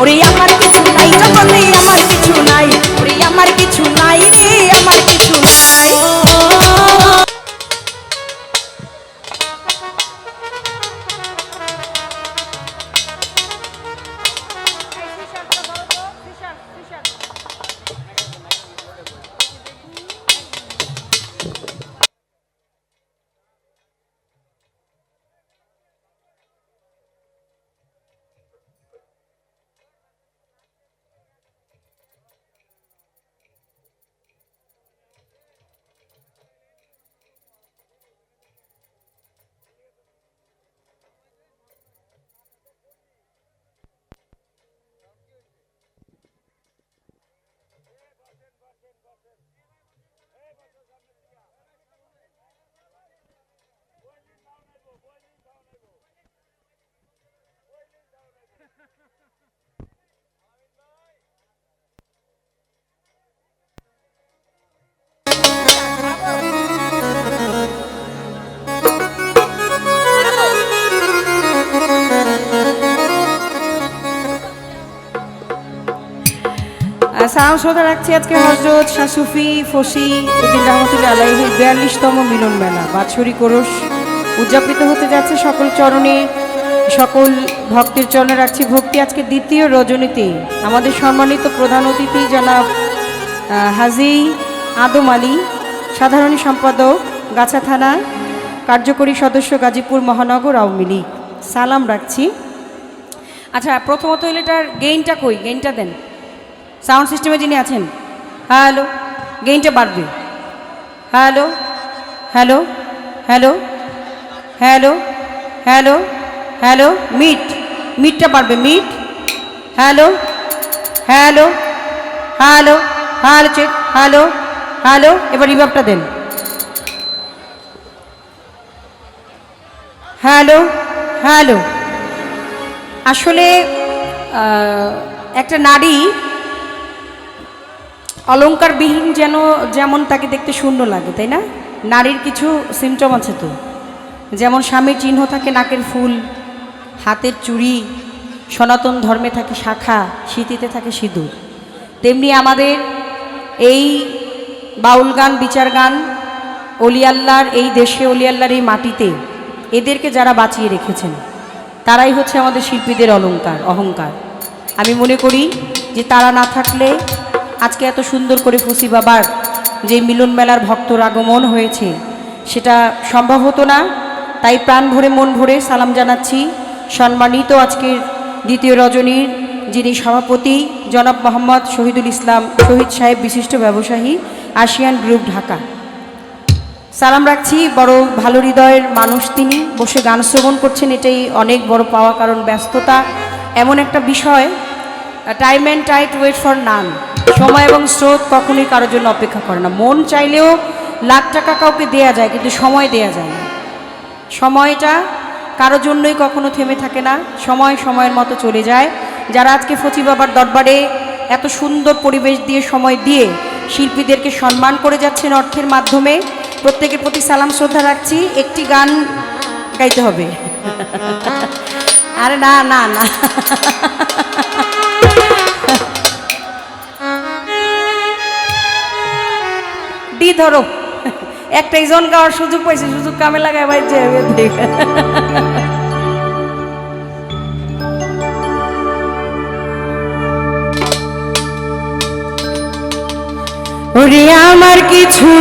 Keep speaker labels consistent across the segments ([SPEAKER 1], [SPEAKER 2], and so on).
[SPEAKER 1] ওরে আমার সালাম শ্রদ্ধা রাখছি আজকে হজরত শাসুফি ফসি উদ্দিন রহমতুল্লাহ আলাইহির বিয়াল্লিশতম মিলন মেলা। বাৎসরিক ওরস উদযাপিত হতে যাচ্ছে সকল চরণে। সকল ভক্তের চরণে রাখছি ভক্তি। আজকে দ্বিতীয় রজনীতে আমাদের সম্মানিত প্রধান অতিথি জনাব হাজি আদম আলী, সাধারণ সম্পাদক, গাছা থানা কার্যকরী সদস্য গাজীপুর মহানগর আওয়ামী লীগ। সালাম রাখছি। আচ্ছা প্রথমত এটার গেইনটা কই? গেইনটা দেন। সাউন্ড সিস্টেমে যিনি আছেন, হ্যালো, গেইনটা বাড়বে। Hello hello hello hello hello hello, meet, মিটটা বাড়বে, meet, hello hello hello hello, check, hello hello, এবার রিভাবটা দেন। Hello hello. আসলে একটা নারী অলঙ্কারবিহীন যেন, যেমন তাকে দেখতে শূন্য লাগে, তাই না? নারীর কিছু সিমটম আছে তো। যেমন স্বামীর চিহ্ন থাকে নাকের ফুল, হাতের চুড়ি, সনাতন ধর্মে থাকে শাখা, স্মৃতিতে থাকে সিঁদুর। তেমনি আমাদের এই বাউল গান, বিচার গান, অলিয়াল্লার, এই দেশে অলিয়াল্লার এই মাটিতে এদেরকে যারা বাঁচিয়ে রেখেছেন, তারাই হচ্ছে আমাদের শিল্পীদের অলংকার অহংকার। আমি মনে করি যে তারা না থাকলে আজকে এত সুন্দর করে ফুসি বাবার যে মিলন মেলার ভক্তর আগমন হয়েছে, সেটা সম্ভব হতো না। তাই প্রাণ ভরে মন ভরে সালাম জানাচ্ছি। সম্মানিত আজকের দ্বিতীয় রজনীর যিনি সভাপতি, জনাব মোহাম্মদ শহীদুল ইসলাম, শহীদ সাহেব বিশিষ্ট ব্যবসায়ী, আসিয়ান গ্রুপ ঢাকা। সালাম রাখছি, বড় ভালো হৃদয়ের মানুষ তিনি। বসে গান শ্রবণ করছেন, এটাই অনেক বড় পাওয়া কারণ ব্যস্ততা। এমন একটা বিষয় time and tide wait for none সময় এবং স্রোত কখনোই কারোর জন্য অপেক্ষা করে না। মন চাইলেও লাখ টাকা কাউকে দেয়া যায়, কিন্তু সময় দেয়া যায় না। সময়টা কারও জন্যই কখনো থেমে থাকে না। সময় সময়ের মতো চলে যায়। যারা আজকে ফচি বাবার দরবারে এত সুন্দর পরিবেশ দিয়ে সময় দিয়ে শিল্পীদেরকে সম্মান করে যাচ্ছেন অর্থের মাধ্যমে, প্রত্যেকের প্রতি সালাম, শ্রদ্ধা রাখছি। একটি গান গাইতে হবে। আরে না না না। ডি ধরো। একটা ইজন গাওয়ার সুযোগ পাইছি, সুযোগ কামে লাগায় ভাই, যে আমার কিছু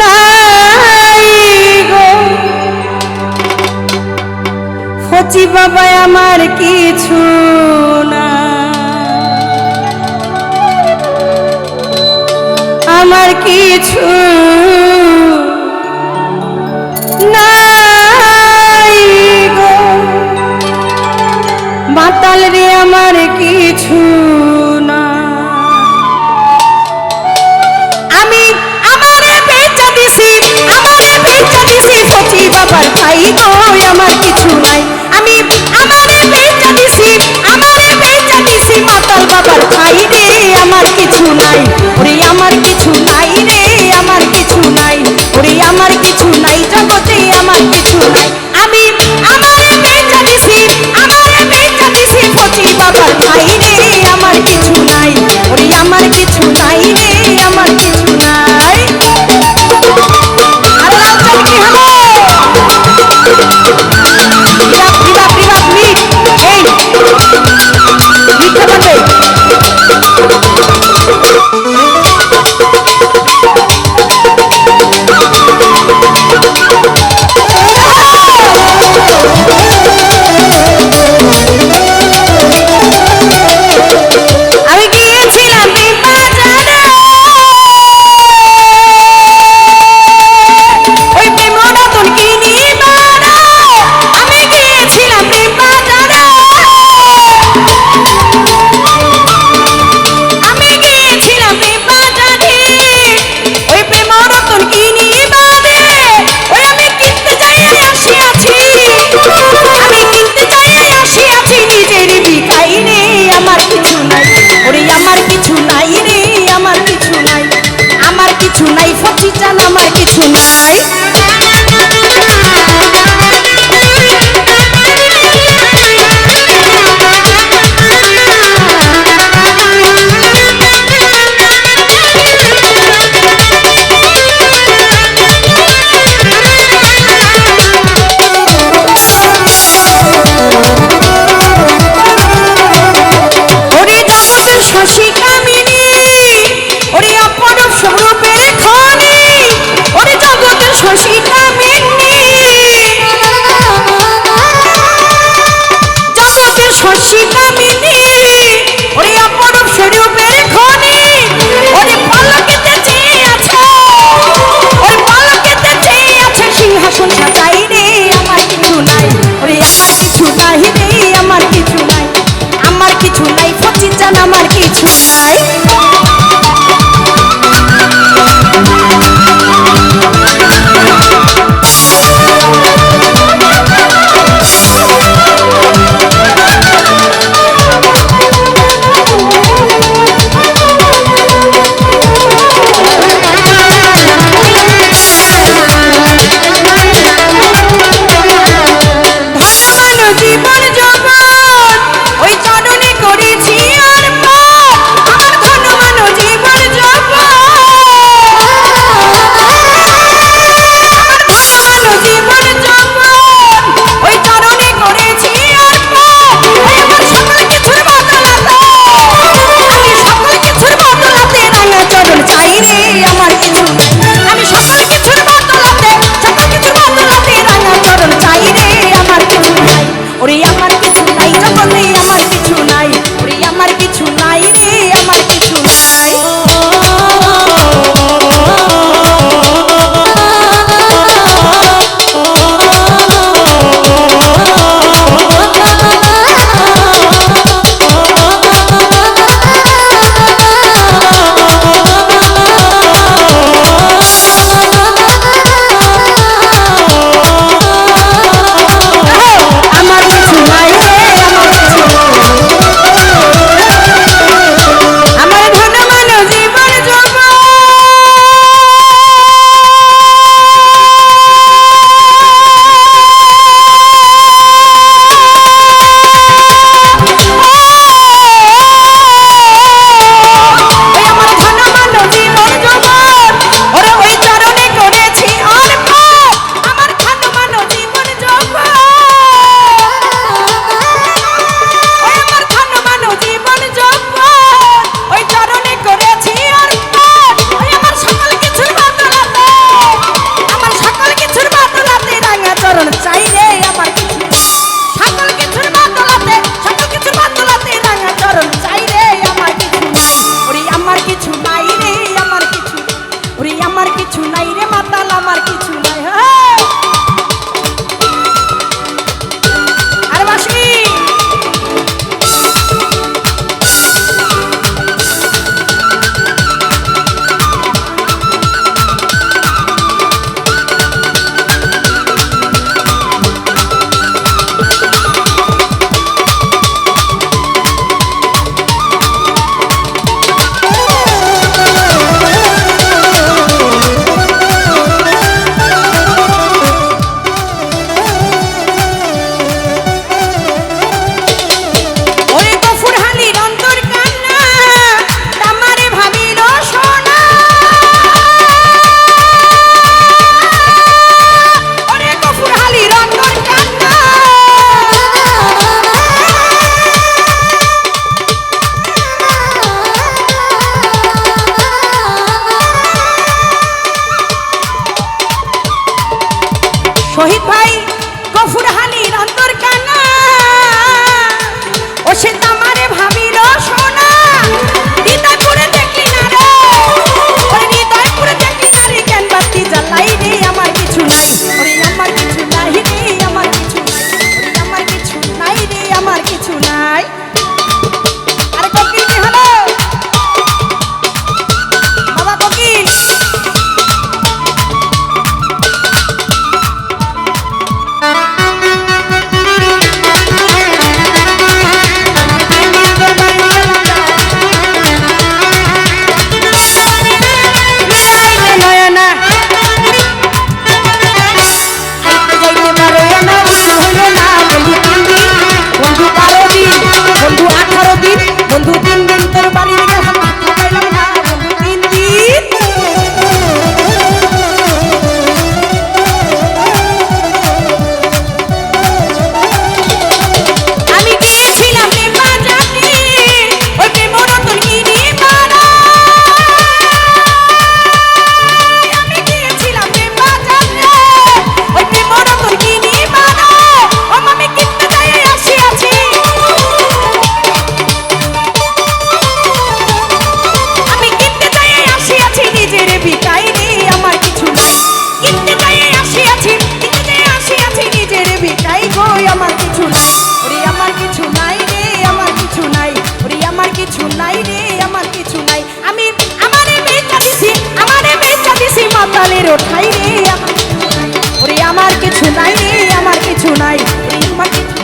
[SPEAKER 1] নাই গো। ফচি বাবা আমার কিছু কিছু কিছু নাই রে মাতাল আমার কিছু কালের ওঠাই রে আমার। কিছু নাই রে আমার কিছু নাই। আমার কিছু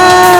[SPEAKER 1] আমার